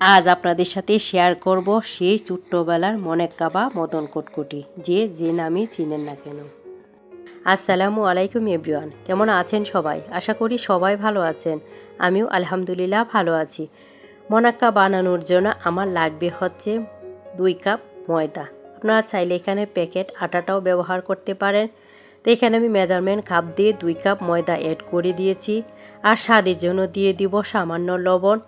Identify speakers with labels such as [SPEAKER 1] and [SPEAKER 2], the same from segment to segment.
[SPEAKER 1] আজ আপনাদের সাথে শেয়ার করব সেই ছোট্টবেলার মনের কাবা মদন কটকটি, যে যে নামই চিনেন না কেন। আসসালামু আলাইকুম এভরিওয়ান, কেমন আছেন সবাই? আশা করি সবাই ভালো আছেন, আমিও আলহামদুলিল্লাহ ভালো আছি। মনাক্কা বানানোর জন্য আমার লাগবে হচ্ছে দুই কাপ ময়দা। আপনারা চাইলে এখানে প্যাকেট আটাটাও ব্যবহার করতে পারেন। তো এখানে আমি মেজারমেন্ট কাপ দিয়ে দুই কাপ ময়দা অ্যাড করে দিয়েছি। আর স্বাদের জন্য দিয়ে দিব সামান্য লবণ।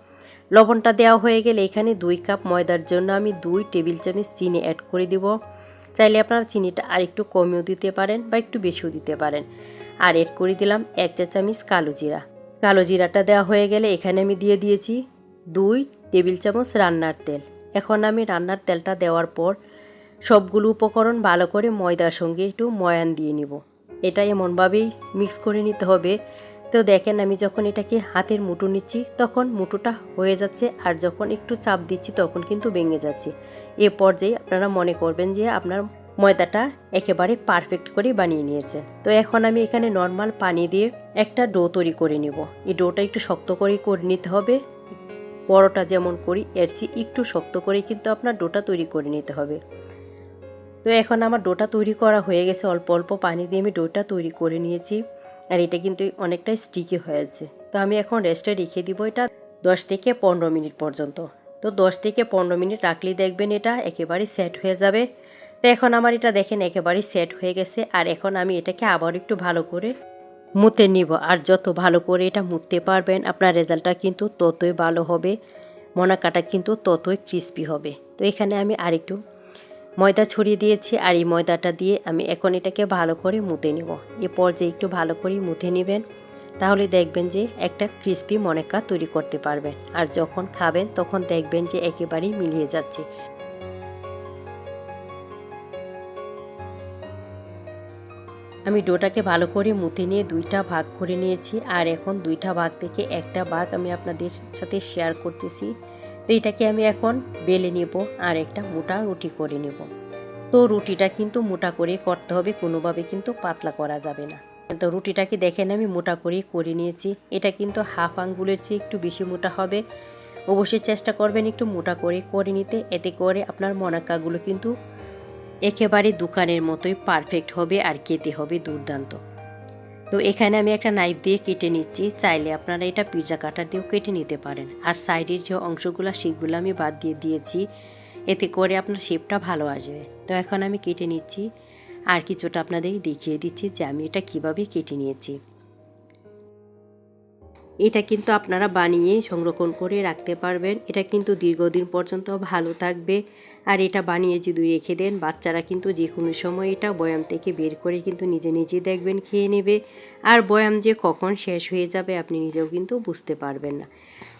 [SPEAKER 1] লবণটা দেওয়া হয়ে গেলে এখানে দুই কাপ ময়দার জন্য আমি দুই টেবিল চামচ চিনি অ্যাড করে দিব। চাইলে আপনারা চিনিটা আর একটু কমেও দিতে পারেন বা একটু বেশিও দিতে পারেন। আর এড করে দিলাম এক চা চামচ কালো জিরা। কালো জিরাটা দেওয়া হয়ে গেলে এখানে আমি দিয়ে দিয়েছি দুই টেবিল চামচ রান্নার তেল। এখন আমি রান্নার তেলটা দেওয়ার পর সবগুলো উপকরণ ভালো করে ময়দার সঙ্গে একটু ময়ান দিয়ে নিব। এটা এমনভাবেই মিক্স করে নিতে হবে তো দেখেন আমি যখন এটাকে হাতের মুঠো নিচ্ছি, তখন মুঠোটা হয়ে যাচ্ছে আর যখন একটু চাপ দিচ্ছি, তখন কিন্তু ভেঙে যাচ্ছে। এ পর্যায়ে আপনারা মনে করবেন যে আপনার ময়দাটা একেবারে পারফেক্ট করে বানিয়ে নিয়েছেন। তো এখন আমি এখানে নর্মাল পানি দিয়ে একটা ডো তৈরি করে নেব। এই ডোটা একটু শক্ত করে করে নিতে হবে। পরোটা যেমন করি, এর চেয়ে একটু শক্ত করে কিন্তু আপনার ডোটা তৈরি করে নিতে হবে। তো এখন আমার ডোটা তৈরি করা হয়ে গেছে। অল্প অল্প পানি দিয়ে আমি ডোটা তৈরি করে নিয়েছি। আর এটা কিন্তু অনেকটাই স্টিকি হয়েছে তো আমি এখন রেস্টে রেখে দিব এটা দশ থেকে পনেরো মিনিট পর্যন্ত। তো দশ থেকে পনেরো মিনিট রাখলেই দেখবেন এটা একেবারেই সেট হয়ে যাবে। তো এখন আমার এটা দেখেন একেবারেই সেট হয়ে গেছে। আর এখন আমি এটাকে আবার একটু ভালো করে মুতে নিব। আর যত ভালো করে এটা মুততে পারবেন, আপনার রেজাল্টটা কিন্তু ততই ভালো হবে। মনাকাটা কিন্তু ততই ক্রিস্পি হবে। তো এখানে আমি আরেকটু ময়দা ছড়িয়ে দিয়েছি আর এই ময়দাটা দিয়ে আমি এখন এটাকে ভালো করে মুতে নেব। এ পর্যায়ে একটু ভালো করে মুতে নেবেন। তাহলে দেখবেন যে একটা ক্রিস্পি মনেকা তৈরি করতে পারবেন। আর যখন খাবেন তখন দেখবেন যে একেবারেই মিলিয়ে যাচ্ছে। আমি ডোটাকে ভালো করে মুতে নিয়ে দুইটা ভাগ করে নিয়েছি। আর এখন দুইটা ভাগ থেকে একটা ভাগ আমি আপনাদের সাথে শেয়ার করতেছি। তো এটাকে আমি এখন বেলে নেব আর একটা মোটা রুটি করে নেব। তো রুটিটা কিন্তু মোটা করে করতে হবে, কোনোভাবে কিন্তু পাতলা করা যাবে না। তো রুটিটাকে দেখেন আমি মোটা করেই করে নিয়েছি। এটা কিন্তু হাফ আঙ্গুলের চেয়ে একটু বেশি মোটা হবে। অবশ্যই চেষ্টা করবেন একটু মোটা করে করে নিতে। এতে করে আপনার মনাক্কাগুলো কিন্তু একেবারে দোকানের মতোই পারফেক্ট হবে আর খেতে হবে দুর্দান্ত। তো এখানে আমি একটা নাইফ দিয়ে কেটে নিচ্ছি। চাইলে আপনারা এটা পিৎজা কাটার দিয়েও কেটে নিতে পারেন। আর সাইডের যে অংশগুলো, সেগুলো আমি বাদ দিয়ে দিয়েছি। এতে করে আপনার শেপটা ভালো আসবে। তো এখন আমি কেটে নিচ্ছি। আর কিছুটা আপনাদের দেখিয়ে দিচ্ছি যে আমি এটা কীভাবে কেটে নিয়েছি। এটা কিন্তু আপনারা বানিয়ে সংরক্ষণ করে রাখতে পারবেন। এটা কিন্তু দীর্ঘদিন পর্যন্ত ভালো থাকবে। আর এটা বানিয়ে যদি রেখে দেন, বাচ্চারা কিন্তু যে কোনো সময় এটা বয়াম থেকে বের করে কিন্তু নিজে নিজে দেখবেন, খেয়ে নেবে। আর বয়াম যে কখন শেষ হয়ে যাবে আপনি নিজেও কিন্তু বুঝতে পারবেন না।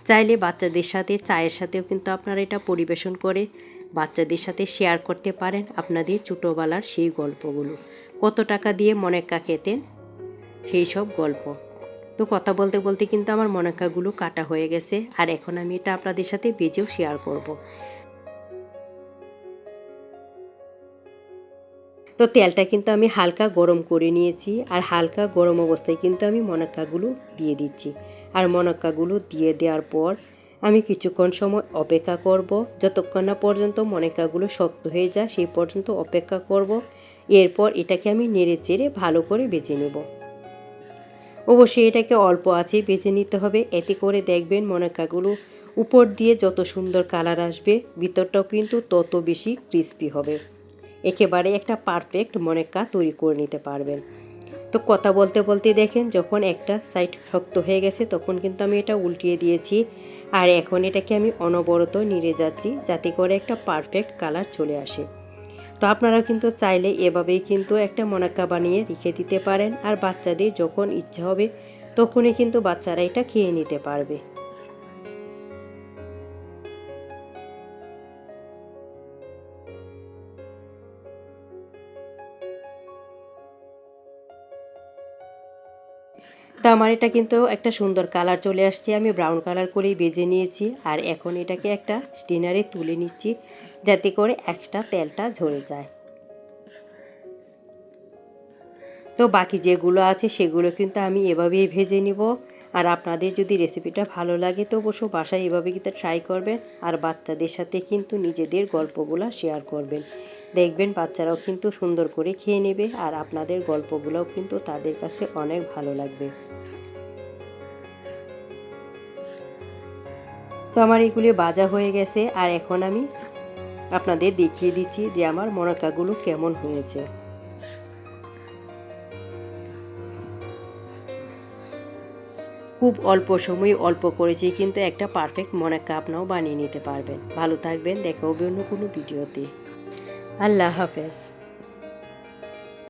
[SPEAKER 1] চাইলে বাচ্চাদের সাথে, চায়ের সাথেও কিন্তু আপনারা এটা পরিবেশন করে বাচ্চাদের সাথে শেয়ার করতে পারেন আপনাদের ছোটোবেলার সেই গল্পগুলো। কত টাকা দিয়ে মনেকা খেতেন? সেই সব গল্প। তো কথা বলতে বলতে কিন্তু আমার মনাক্কাগুলো কাটা হয়ে গেছে, আর এখন আমি এটা আপনাদের সাথে বেজেও শেয়ার করব। তো তেলটা কিন্তু আমি হালকা গরম করে নিয়েছি, আর হালকা গরম অবস্থায় কিন্তু আমি মনাক্কাগুলো দিয়ে দিচ্ছি। আর মনাক্কাগুলো দিয়ে দেওয়ার পর আমি কিছুক্ষণ সময় অপেক্ষা করব, যতক্ষণ না পর্যন্ত মনেকাগুলো শক্ত হয়ে যায় সেই পর্যন্ত অপেক্ষা করব। এরপর এটাকে আমি নেড়ে চেড়ে ভালো করে বেছে নেব। অবশ্যই এটাকে অল্প আছে বেছে নিতে হবে। এতে করে দেখবেন মনাকাগুলো উপর দিয়ে যত সুন্দর কালার আসবে, ভিতরটাও কিন্তু তত বেশি ক্রিস্পি হবে। একেবারে একটা পারফেক্ট মনেকা তৈরি করে নিতে পারবেন। তো কথা বলতে বলতে দেখেন, যখন একটা সাইড শক্ত হয়ে গেছে, তখন কিন্তু আমি এটা উল্টিয়ে দিয়েছি। আর এখন এটাকে আমি অনবরত নিড়ে যাচ্ছি, যাতে করে একটা পারফেক্ট কালার চলে আসে। তো আপনারা কিন্তু চাইলে এভাবেই কিন্তু একটা মনাক্কা বানিয়ে রেখে দিতে পারেন। আর বাচ্চাদের যখন ইচ্ছা হবে, তখনই কিন্তু বাচ্চারা এটা খেয়ে নিতে পারবে। তো আমার এটা কিন্তু একটা সুন্দর কালার চলে আসছে। আমি ব্রাউন কালার করেই বেজে নিয়েছি আর এখন এটাকে একটা স্টিনারে তুলে নিচ্ছি যাতে করে এক্সট্রা তেলটা ঝরে যায়। তো বাকি যেগুলো আছে সেগুলো কিন্তু আমি এভাবেই ভেজে নিব। আর আপনাদের যদি রেসিপিটা ভালো লাগে তো অবশ্য বাসায় এভাবে কিন্তু ট্রাই করবেন আর বাচ্চাদের সাথে কিন্তু নিজেদের গল্পগুলো শেয়ার করবেন। দেখবেন বাচ্চারাও কিন্তু সুন্দর করে খেয়ে নেবে আর আপনাদের গল্পগুলোও কিন্তু তাদের কাছে অনেক ভালো লাগবে। তো আমার এগুলি বাজা হয়ে গেছে আর এখন আমি আপনাদের দেখিয়ে দিচ্ছি যে আমার মনকাগুলো কেমন হয়েছে। খুব অল্প সময় অল্প করেছি, কিন্তু একটা পারফেক্ট মনাক্কা আপনাও বানিয়ে নিতে পারবেন। ভালো থাকবেন, দেখা হবে অন্য কোনো ভিডিওতে। আল্লাহ হাফেজ।